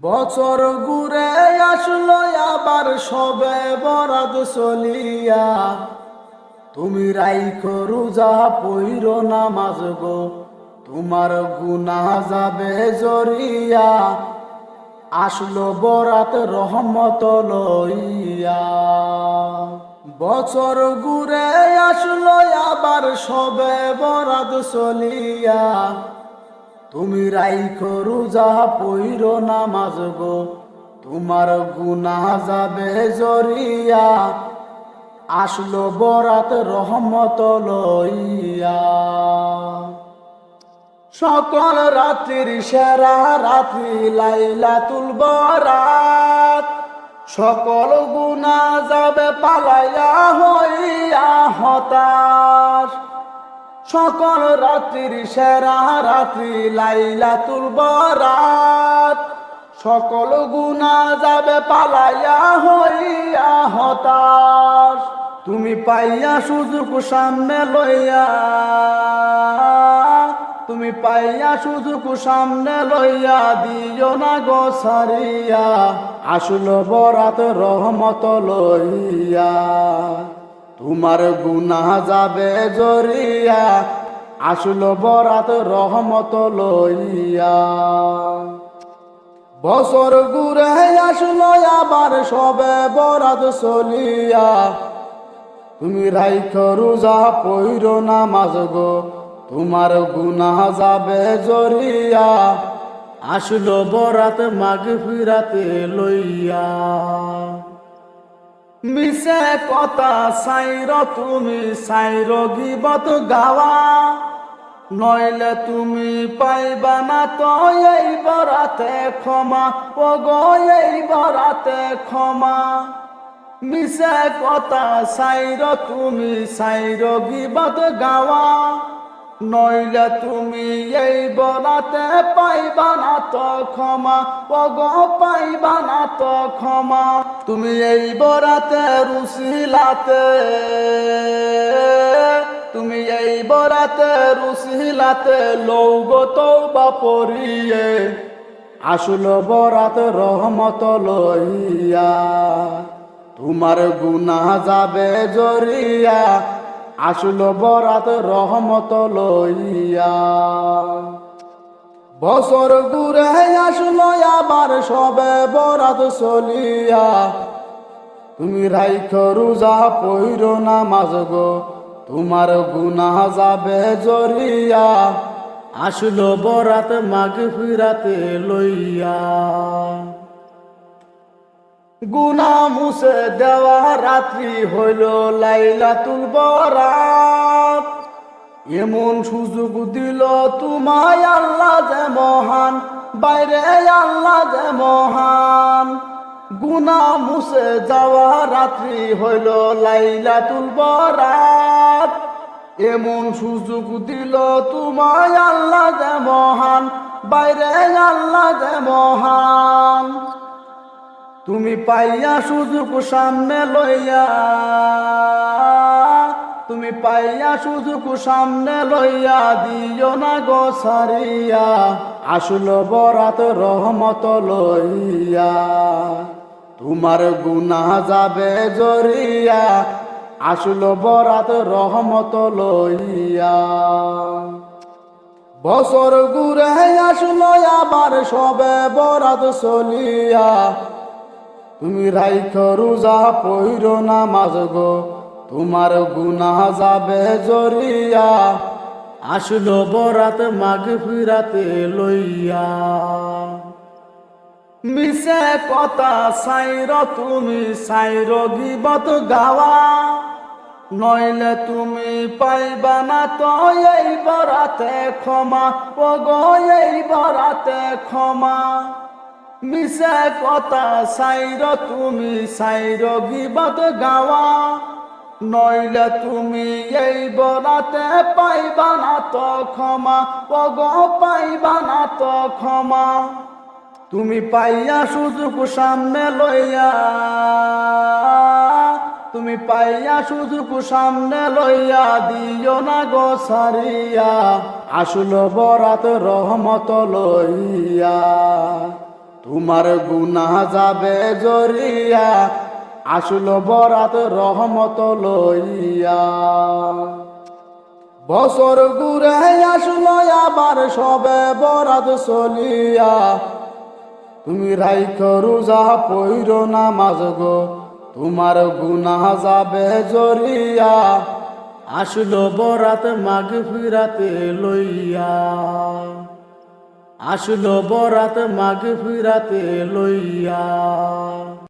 বছর ঘুরে আসলো আবার সবে বরাদ চলিয়া। তুমি রাইখো রোজা পইর নামাজ গো, তোমার গুনা যাবে জরিয়া। আসলো বরাত রহমত লইয়া। বছর ঘুরে আসলো আবার সবে বরাদ চলিয়া। তুমি রাইখো রোজা পইর নামাজ গো, তোমার গুনা যাবে জরিয়া। আসলো বরাত রহমত লইয়া। সকল রাত্রির সেরা রাত্রি লাইলা তুলব রাত সকল গুনা যাবে পালাইয়া হইয়া হতাশ। সকল রাত্রির সেরা রাত্রি লাইলা তুলব রাত সকল গুনা যাবে পালাইয়া হইয়া হতাশ। তুমি পাইয়া সুযোগ সামনে লইয়া, তুমি পাইয়া সুযোগ সামনে লইয়া দিও না গো সারিয়া আসল বরাত রহমত লইয়া। তোমার গুনা যাবে জরিয়া, আসল বরাত রহমত লইয়া। বছর ঘুরে আসলো আবার সবে বরাত চলিয়া। তুমি রাইখ রোজা পইর নামাজ গো, তোমার গুনা যাবে জরিয়া, আসলো বরাত মাগ ফিরাতে লইয়া। মিশে কথা সাইর, তুমি সাইর গিবত গাওয়া। নইলে তুমি পাইবা না তো এই বরাতে ক্ষমা। ও গো এই বরাতে ক্ষমা। মিশে কথা সাইর, তুমি সাইর গিবত গাওয়া। নইলে তুমি এই বরাতে পাইবা না তো ক্ষমা। ও গো পাইবা না তো ক্ষমা। তুমি এই বরাতে রুশিলাতে তুমি এই বরাতে রুশিলাতে লৌগ তৌবা পরিয়ে আসল বরাত রহমত লইয়া। তোমার গুনা যাবে জরিয়া। আসল বরাত রহমত লইয়া। বছর ঘুরে আসলো আবার সবে বরাত চলিয়া। তুমি রাইখ রোজা পইর নামাজ গো, তোমার গুনা যাবে জরিয়া। আসলো বরাত মাগ ফিরাতে লইয়া। গুনা মুছে দেওয়া রাত্রি হইল লাইলা তুলব রাত এমন সুযোগ দিল তোমায় আল্লাহ যে মহান, বাইরে আল্লাহ যে মহান। গুনা মুছে যাওয়া রাত্রি হইল লাইলা তুলব রাত এমন সুযোগ দিল তোমায় আল্লাহ যে মহান, বাইরে আল্লাহ যে মহান। তুমি পাইয়া সুযোগ সামনে লইয়া, তুমি পাইয়া সুযোগ সামনে লইয়া দিও না গো সারিয়া আসল বরাত রহমত লইয়া। তোমার গুনা যাবে জরিয়া, আসল বরাত রহমত লইয়া। বছর ঘুরে আসলো, আবার সবে বরাত চলিয়া তুমি রাইখ রোজা পইর নামাজ গো, তোমার গুনা যাবে জরিয়া। আসলো বরাত মাগ ফিরাতে লইয়া। মিশে কথা সাইর, তুমি সাইর গিবত গাওয়া। নইলে তুমি পাইবা না তো এই বরাতে ক্ষমা ও গো এই বরাতে ক্ষমা। মিশে কথা সাইর, তুমি সাইর গিবত গাওয়া। নইলে তুমি এই বরাতে পাইবা না তো ক্ষমা ও গো পাইবা না তো ক্ষমা। তুমি পাইয়া সুযোগ সামনে লইয়া, তুমি পাইয়া সুযোগ সামনে লইয়া দিও না গো সারিয়া। আসল বরাত রহমত লইয়া। তোমার গুনাহ যাবে জরিয়া, আসলো বরাত রহমত লইয়া। বছর ঘুরে আসলো আবার সবে বরাত চলিয়া। তুমি রাইখ রোজা পৈর নামাজ গো, তোমার গুনাহ যাবে জরিয়া, আসলো বরাত মাগ ফিরাতে লইয়া। আসলো বরাত মাঘ ফিরাতে লইয়া।